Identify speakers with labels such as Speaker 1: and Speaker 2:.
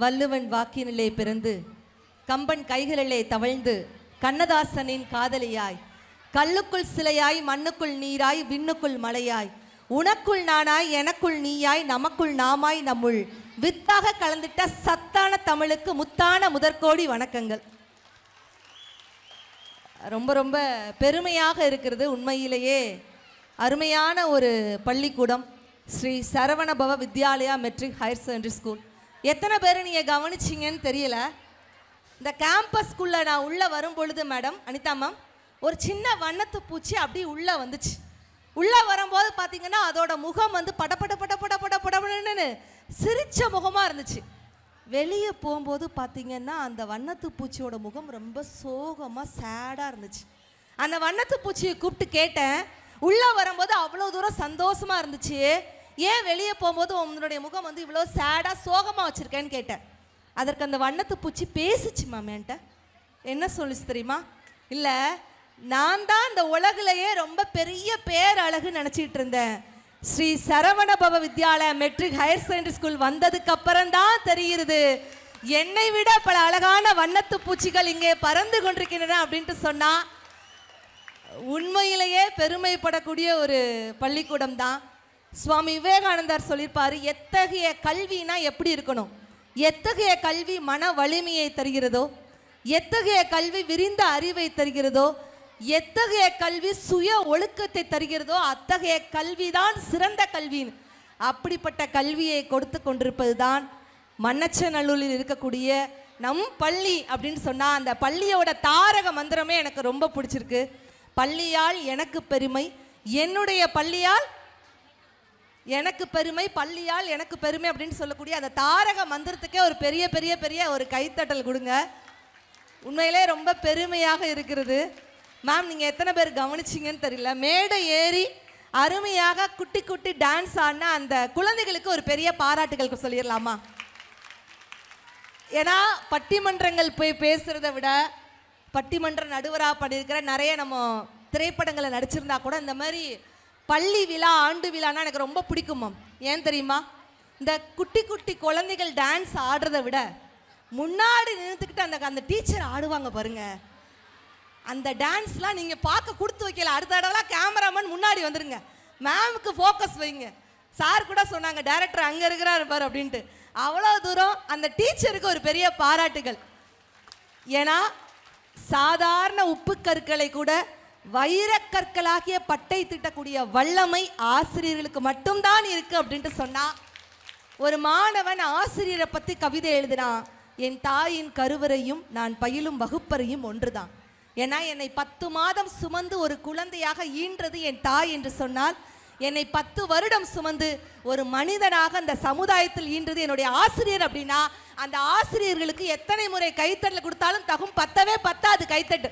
Speaker 1: வள்ளுவன் வாக்கினிலே பிறந்து கம்பன் கைகளிலே தவழ்ந்து கண்ணதாசனின் காதலியாய் கல்லுக்குள் சிலையாய் மண்ணுக்குள் நீராய் விண்ணுக்குள் மலையாய் உனக்குள் நானாய் எனக்குள் நீயாய் நமக்குள் நாமாய் நம்முள் வித்தாக கலந்துட்ட சத்தான தமிழுக்கு முத்தான முதற்கோடி வணக்கங்கள். ரொம்ப ரொம்ப பெருமையாக இருக்கிறது உண்மையிலேயே அருமையான ஒரு பள்ளிக்கூடம் Sri Saravanabhava Vidyalaya matric higher secondary school. எத்தனை பேர் நீங்கள் கவனிச்சிங்கன்னு தெரியல. இந்த கேம்பஸ்க்குள்ளே நான் உள்ளே வரும் பொழுது மேடம் அனிதா மேம் ஒரு சின்ன வண்ணத்து பூச்சி அப்படி உள்ளே வந்துச்சு. உள்ளே வரும்போது பார்த்தீங்கன்னா அதோட முகம் வந்து படபட பட பட பட படபடன்னு சிரித்த முகமாக இருந்துச்சு. வெளியே போகும்போது பார்த்தீங்கன்னா அந்த வண்ணத்து பூச்சியோட முகம் ரொம்ப சோகமாக சேடாக இருந்துச்சு. அந்த வண்ணத்து பூச்சியை கூப்பிட்டு கேட்டேன். உள்ளே வரும்போது அவ்வளோ தூரம் சந்தோஷமாக இருந்துச்சு. ஏன் வெளியே போகும்போது உன்னுடைய முகம் வந்து இவ்வளோ சேடாக சோகமாக வச்சுருக்கேன்னு கேட்டேன். அதற்கு அந்த வண்ணத்து பூச்சி பேசுச்சு மேம் என்ன சொல்லிச்சு தெரியுமா? இல்லை நான் தான் இந்த உலகிலேயே ரொம்ப பெரிய பேரழகு நினச்சிட்டு இருந்தேன். Sri Saravana Bhava Vidyalaya matric higher secondary school வந்ததுக்கு அப்புறம் தான் தெரிகிறது என்னை விட பல அழகான வண்ணத்து பூச்சிகள் இங்கே பறந்து கொண்டிருக்கின்றன அப்படின்ட்டு சொன்னால் உண்மையிலேயே பெருமைப்படக்கூடிய ஒரு பள்ளிக்கூடம் தான். சுவாமி விவேகானந்தர் சொல்லியிருப்பார் எத்தகைய கல்வினா எப்படி இருக்கணும்? எத்தகைய கல்வி மன வலிமையை தருகிறதோ? எத்தகைய கல்வி விரிந்த அறிவை தருகிறதோ? எத்தகைய கல்வி சுய ஒழுக்கத்தை தருகிறதோ? அத்தகைய கல்விதான் சிறந்த கல்வின்னு. அப்படிப்பட்ட கல்வியை கொடுத்து கொண்டிருப்பது தான் மன்னச்சநல்லூரில் இருக்கக்கூடிய நம் பள்ளி அப்படின்னு சொன்னால் அந்த பள்ளியோட தாரக மந்திரமே எனக்கு ரொம்ப பிடிச்சிருக்கு. பள்ளியால் எனக்கு பெருமை. என்னுடைய பள்ளியால் எனக்கு பெருமை பள்ளியால் எனக்கு பெருமை அப்படின்னு சொல்லக்கூடிய அந்த தாரக மந்திரத்துக்கே ஒரு பெரிய பெரிய பெரிய ஒரு கைத்தட்டல் கொடுங்க. உண்மையிலே ரொம்ப பெருமையாக இருக்கிறது. மேம் நீங்கள் எத்தனை பேர் கவனிச்சிங்கன்னு தெரியல. மேடை ஏறி அருமையாக குட்டி குட்டி டான்ஸ் ஆடின அந்த குழந்தைகளுக்கு ஒரு பெரிய பாராட்டுகள் சொல்லிடலாமா? ஏன்னா பட்டிமன்றங்கள் போய் பேசுகிறத விட பட்டிமன்ற நடுவராக பண்ணியிருக்கிற நிறைய நம்ம திரைப்படங்களை நடிச்சிருந்தா கூட இந்த மாதிரி பள்ளி விழா ஆண்டு விழான்னா எனக்கு ரொம்ப பிடிக்கும் மேம். ஏன் தெரியுமா? இந்த குட்டி குட்டி குழந்தைகள் டான்ஸ் ஆடுறதை விட முன்னாடி நின்றுக்கிட்டு அந்த அந்த டீச்சர் ஆடுவாங்க பாருங்க. அந்த டான்ஸ்லாம் நீங்கள் பார்க்க கொடுத்து வைக்கல. அடுத்த தடவைலாம் கேமராமேன் முன்னாடி வந்துடுங்க மேமுக்கு ஃபோக்கஸ் வைங்க. சார் கூட சொன்னாங்க டேரக்டர் அங்கே இருக்கிறார் இருப்பார் அப்படின்ட்டு. அவ்வளோ தூரம் அந்த டீச்சருக்கு ஒரு பெரிய பாராட்டுகள். ஏன்னா சாதாரண உப்பு கற்களை கூட வைரக்கற்களாகிய பட்டை திட்டக்கூடிய வல்லமை ஆசிரியர்களுக்கு மட்டும்தான் இருக்கு அப்படின்ட்டு சொன்னா ஒரு மாணவன் ஆசிரியரை பத்தி கவிதை எழுதினான் என் தாயின் கருவறையும் நான் பயிலும் வகுப்பறையும் ஒன்றுதான். ஏன்னா என்னை பத்து மாதம் சுமந்து ஒரு குழந்தையாக ஈன்றது என் தாய் என்று சொன்னால் என்னை பத்து வருடம் சுமந்து ஒரு மனிதனாக அந்த சமுதாயத்தில் ஈன்றது என்னுடைய ஆசிரியர் அப்படின்னா அந்த ஆசிரியர்களுக்கு எத்தனை முறை கைத்தட்டல் கொடுத்தாலும் தகும் பத்தவே பத்தாது கைத்தட்டு.